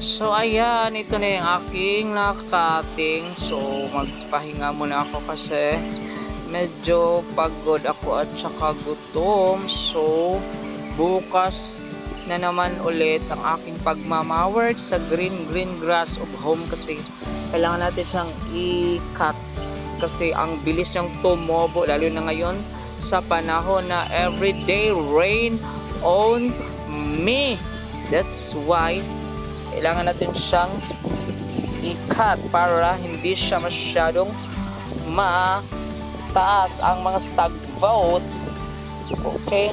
So ayan, ito na yung aking nakating. So magpahinga muna ako kasi medyo pagod ako at saka gutom. So bukas na naman ulit ang aking pagmamaward sa green green grass of home kasi kailangan natin siyang i-cut kasi ang bilis niyang tumobo lalo na ngayon sa panahon na everyday rain on me. That's why kailangan natin siyang i-cut para hindi siya masyadong mataas ang mga sagvote. Okay?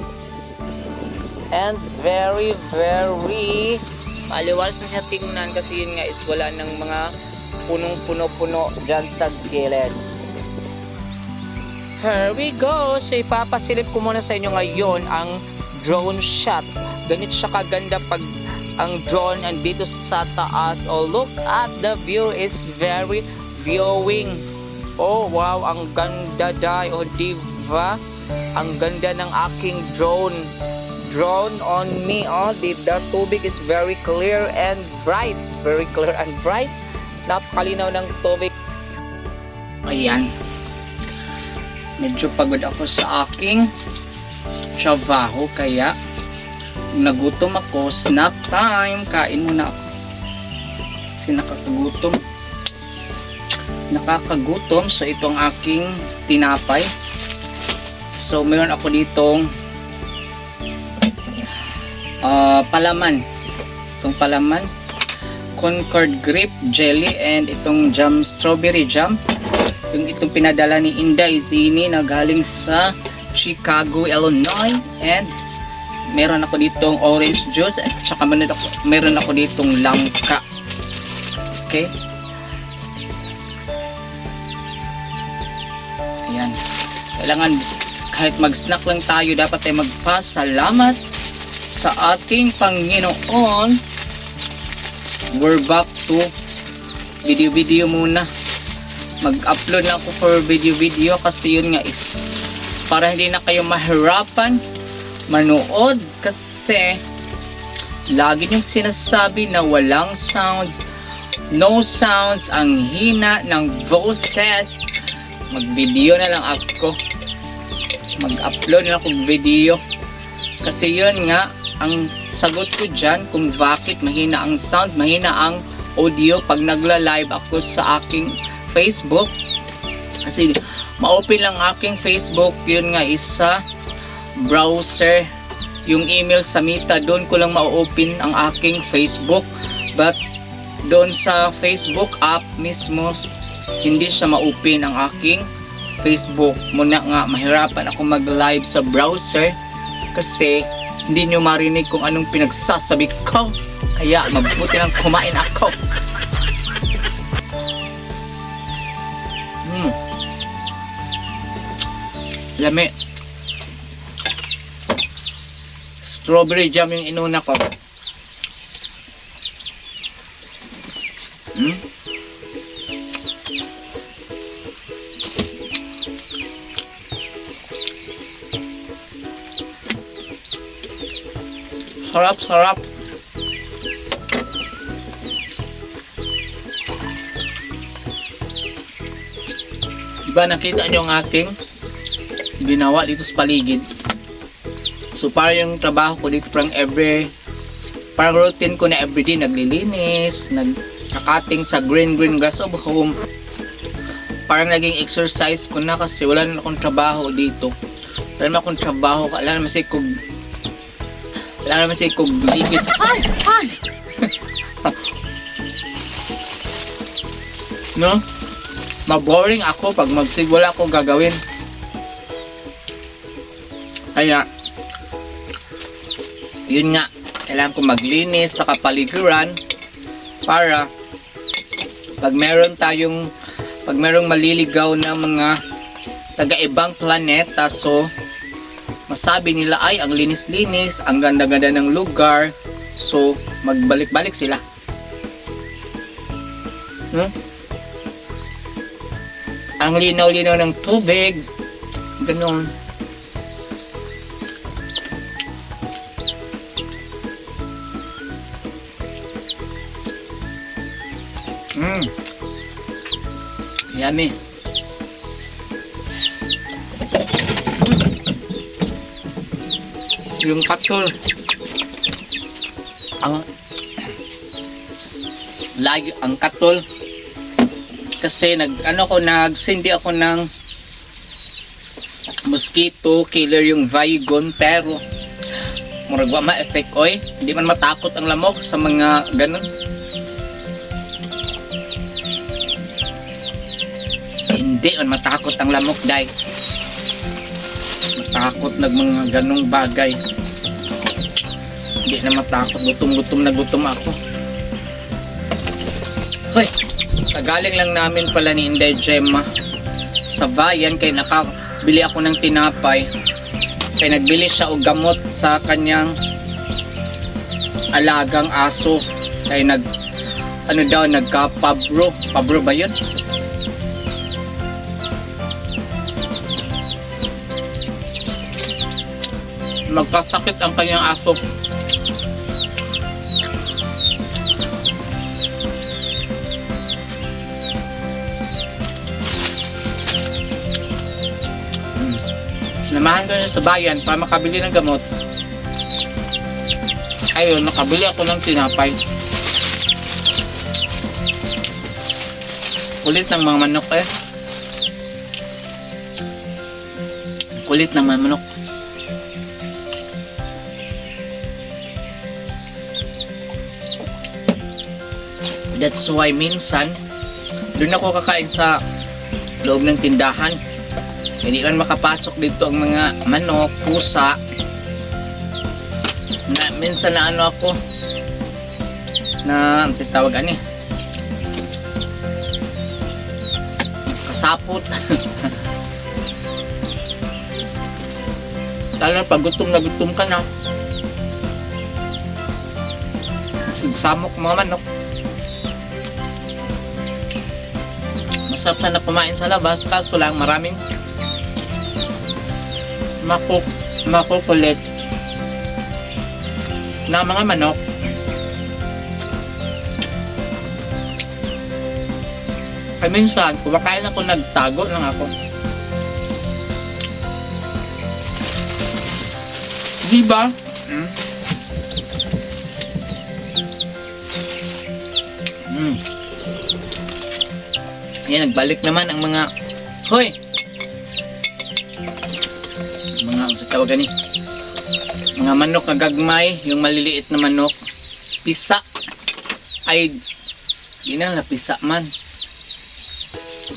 And very, very maliwalas na siya tingnan kasi yun nga is wala ng mga punong-puno-puno dyan sa gilid. Here we go! So ipapasilip ko muna sa inyo ngayon ang drone shot. Ganito siya kaganda pag ang drone andito sa taas. Oh, look at the view is very viewing. Oh, wow, ang ganda dai. Oh, diva. Ang ganda ng aking drone. Drone on me. Oh, the, the tubig is very clear and bright. Very clear and bright. Napakalinaw ng tubig. Ayan. Medyo pagod ako sa aking trabaho kaya nagutom ako, snack time, kain muna ako. Kasi nakakagutom. Nakakagutom, so ito ang aking tinapay. So meron ako ditong ah, palaman. Itong palaman, Concord grape jelly and itong jam strawberry jam. Yung itong pinadala ni Inday Zini na galing sa Chicago, Illinois and meron ako ditong orange juice at saka meron ako, meron ako ditong langka. Okay? Ayan. Kailangan kahit mag-snack lang tayo, dapat ay magpasalamat sa ating Panginoon. We're back to video-video muna. Mag-upload lang ako for video-video kasi yun nga is para hindi na kayo mahirapan manood kasi lagi niyong sinasabi na walang sounds no sounds ang hina ng boses. Mag-video na lang ako. Mag-upload na ako video. Kasi yun nga ang sagot ko dyan kung bakit mahina ang sound mahina ang audio pag nagla-live ako sa aking Facebook. Kasi ma-open lang aking Facebook. Yun nga isa browser yung email sa Mita doon ko lang ma-open ang aking Facebook. But doon sa Facebook app mismo hindi siya ma-open ang aking Facebook. Muna nga mahirapan ako mag-live sa browser kasi hindi nyo marinig kung anong pinagsasabi ko. Kaya mabuti lang kumain ako. Hmm. Lami strawberry jam yung inuna ko. Hmm? Sarap, sarap. Diba nakita nyo ang aking ginawa dito sa paligid? So para yung trabaho ko dito parang every parang routine ko na everyday naglilinis, nagkakating sa green green grass of home. Parang naging exercise ko na kasi wala na akong trabaho dito. Wala naman akong trabaho, wala naman si kog wala naman si kog ligid. Ay! Ay! no? Maboring ako pag magsigwala ko gagawin. Kaya, yun nga, kailangan ko maglinis sa kapaligiran para pag meron tayong pag merong maliligaw na mga taga-ibang planeta so masabi nila ay ang linis-linis, ang ganda-ganda ng lugar so magbalik-balik sila hmm? ang linaw-linaw ng tubig ganun Yummy. Yung katol. Ang lagi ang katol kasi nag ano ko nagsindi ako ng mosquito killer yung Vigon pero murag wa ma-effect oy hindi man matakot ang lamok sa mga ganun hindi man matakot ang lamok dai matakot nag mga ganung bagay. Hindi na matakot. Gutom-gutom na gutom ako. Hoy kagaling lang namin pala ni Inday Gemma. Sa bayan kay nakabili ako ng tinapay. Kay nagbili siya og gamot sa kanyang alagang aso. Kay nag ano daw nagka pabro pabro ba yun magkasakit ang kanyang aso Namahan ko na sa bayan para makabili ng gamot. Ayun, nakabili ako ng tinapay. Kulit ng mga manok eh. Kulit ng mga manok. That's why minsan, doon ako kakain sa loob ng tindahan. Hindi kan makapasok dito ang mga manok, pusa. Na, minsan na ano ako na si tawag ani kasapot lalo pag gutom na gutom ka na samok mga manok masarap sana kumain sa labas kaso lang maraming makuk makukulit na mga manok. Kaya minsan kumakain ako nagtago lang ako. Di Yan, nagbalik naman ang mga Hoy! mga ang sa tawagan ni mga manok na gagmay yung maliliit na manok. Pisa. Ay di na pisa man.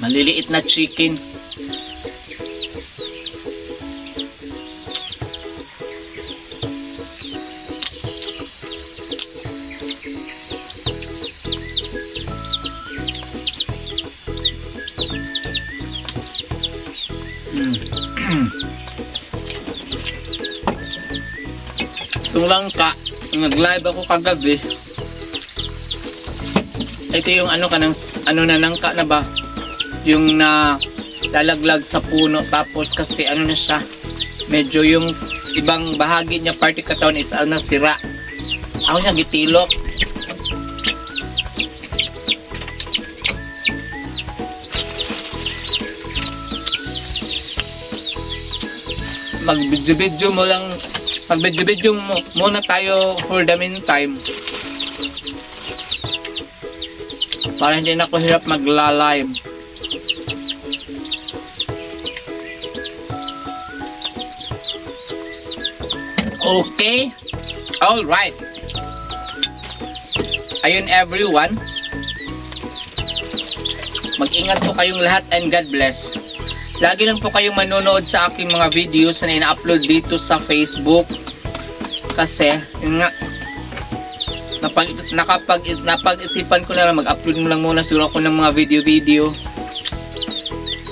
Maliliit na chicken Itong langka, nag-live ako kagabi. Ito yung ano ka ng, ano na nangka na ba? Yung na lalaglag sa puno tapos kasi ano na siya, medyo yung ibang bahagi niya party katawan is ano sira. Ako siya gitilok. Mag-video-video mo lang Mag-video-video mo, muna tayo for the meantime. Para hindi na ako hirap magla-live. Okay. All right. Ayun everyone. Mag-ingat po kayong lahat and God bless. Lagi lang po kayong manonood sa aking mga videos na ina-upload dito sa Facebook. Kasi, yun nga, napag, nakapag, napag-isipan ko na lang mag-upload mo lang muna siguro ako ng mga video-video.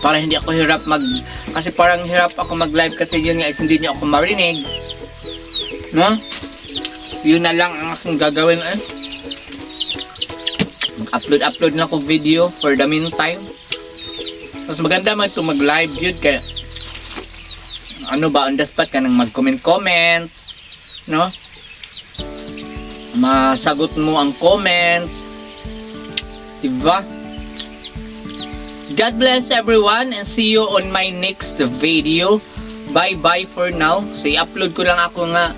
Para hindi ako hirap mag... Kasi parang hirap ako mag-live kasi yun nga is hindi niyo ako marinig. No? Yun na lang ang aking gagawin eh. Mag-upload-upload na ako video for the meantime. Mas maganda man ito mag-live yun kaya ano ba on the spot ka nang mag-comment-comment no? Masagot mo ang comments Diba? God bless everyone and see you on my next video. Bye-bye for now. So, i-upload ko lang ako nga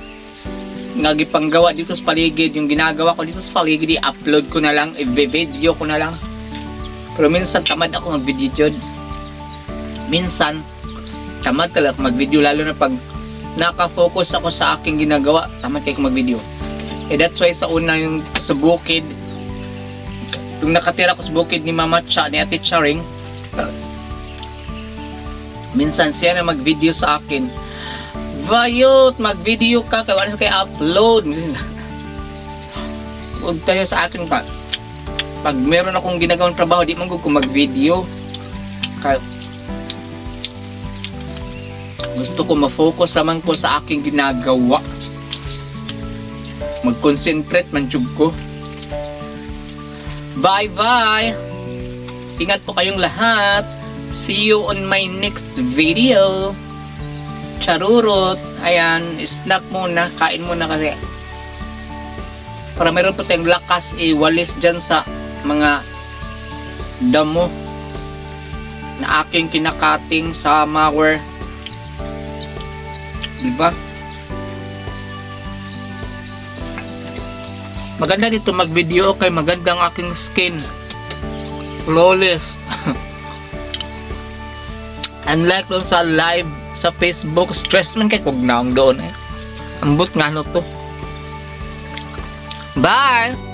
nga gipanggawa dito sa paligid. Yung ginagawa ko dito sa paligid, i-upload ko na lang. I-video ko na lang. Pero minsan tamad ako mag-video. Minsan, tamad talaga mag-video. Lalo na pag nakafocus ako sa aking ginagawa, tamad kayo mag-video. Eh, that's why sa una yung sa bukid, yung nakatira ko sa bukid ni Mama Cha, ni Ate Charing, minsan siya na mag-video sa akin. Vayot, mag-video ka, kaya wala sa kaya upload. Huwag tayo sa akin pa. Pag meron akong ginagawang trabaho, di man ko mag-video. Kaya, gusto ko ma-focus naman ko sa aking ginagawa. Mag-concentrate man ko. Bye-bye! Ingat po kayong lahat. See you on my next video. Charurot. Ayan, snack muna. Kain muna kasi. Para meron po tayong lakas iwalis dyan sa mga damo na aking kinakating sa mower. Diba? Maganda dito mag-video kay maganda ang aking skin. Flawless. Unlike dun sa live sa Facebook, stress man kay kog naong doon eh. Ambot nga no to. Bye!